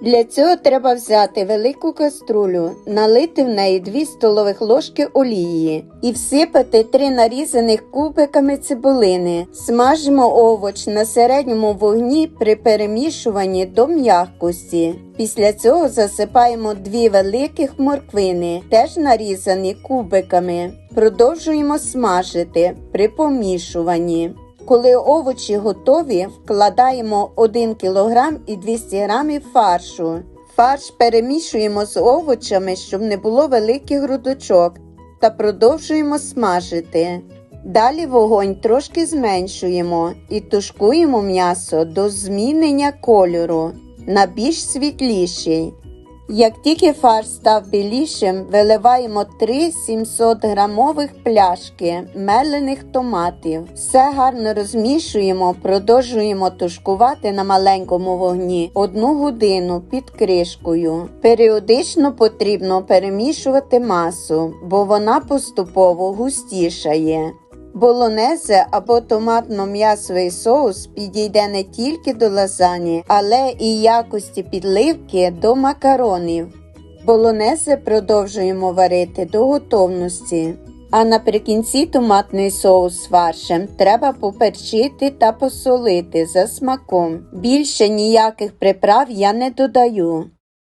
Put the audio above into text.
Для цього треба взяти велику каструлю, налити в неї 2 столових ложки олії і всипати 3 нарізаних кубиками цибулини. Смажимо овоч на середньому вогні при перемішуванні до м'якості. Після цього засипаємо 2 великих морквини, теж нарізані кубиками. Продовжуємо смажити при помішуванні. Коли овочі готові, вкладаємо 1 кг і 200 г фаршу. Фарш перемішуємо з овочами, щоб не було великих грудочок, та продовжуємо смажити. Далі вогонь трошки зменшуємо і тушкуємо м'ясо до змінення кольору на більш світліший. Як тільки фарш став білішим, виливаємо 3 700 грамових пляшки мелених томатів. Все гарно розмішуємо, продовжуємо тушкувати на маленькому вогні одну годину під кришкою. Періодично потрібно перемішувати масу, бо вона поступово густішає. Болонезе або томатно-м'ясовий соус підійде не тільки до лазані, але і якості підливки до макаронів. Болонезе продовжуємо варити до готовності. А наприкінці томатний соус з фаршем треба поперчити та посолити за смаком. Більше ніяких приправ я не додаю.